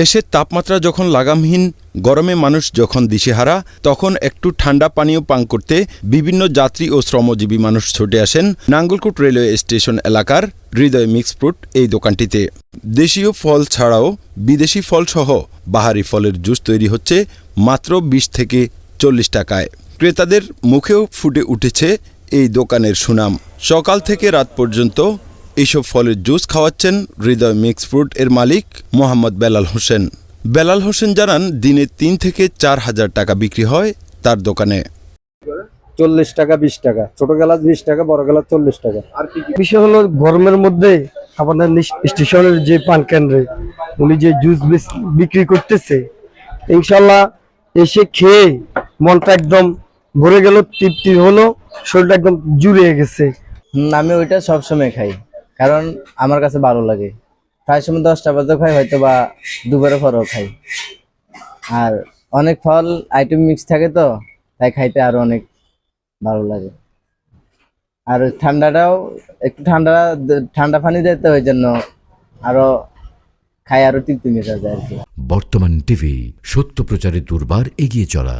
দেশের তাপমাত্রা যখন লাগামহীন, গরমে মানুষ যখন দিশেহারা, তখন একটু ঠান্ডা পানীয় পান করতে বিভিন্ন যাত্রী ও শ্রমজীবী মানুষ ছুটে আসেন নাঙ্গলকোট রেলওয়ে স্টেশন এলাকার হৃদয় মিক্স ফ্রুট এই দোকানটিতে। দেশীয় ফল ছাড়াও বিদেশি ফলসহ বাহারি ফলের জুস তৈরি হচ্ছে মাত্র বিশ থেকে চল্লিশ টাকায়। ক্রেতাদের মুখেও ফুটে উঠেছে এই দোকানের সুনাম। সকাল থেকে রাত পর্যন্ত এইসব ফলের জুস খাওয়াচ্ছেন হৃদয় মিক্স ফ্রুট এর মালিক মোহাম্মদ বেলাল হোসেন। বেলাল হোসেন জানান দিনে তিন থেকে চার হাজার টাকা বিক্রি হয় তার দোকানে। চল্লিশ টাকা বিশ টাকা। ছোট গ্লাস বিশ টাকা বড় গ্লাস চল্লিশ টাকা। আর বিষয় হলো গরমের মধ্যে আপনার স্টেশনের যে পান কেন্দ্রে উনি যে জুস বিক্রি করতেছে ইনশাল্লাহ এসে খেয়ে মনটা একদম ভরে গেল তৃপ্তি হলো শরীরটা একদম জুড়িয়ে গেছে। আমি ওইটা সবসময় খাই। কারণ আমার কাছে ভালো লাগে। প্রায় সময় দশটা বাজে খাই হয়তো বা দুপুরে পরেও খাই। আর অনেক ফল আইটেম মিক্স থাকে তো, তাই খাইতে আরও অনেক ভালো লাগে। আর ঠান্ডাটাও, একটু ঠান্ডা ঠান্ডা পানি দিতে ওই জন্য আরও খাই, আরও তৃপ্তি মেটা যায় আর কি। বর্তমান টিভি, সত্য প্রচারে দুর্বার এগিয়ে চলা।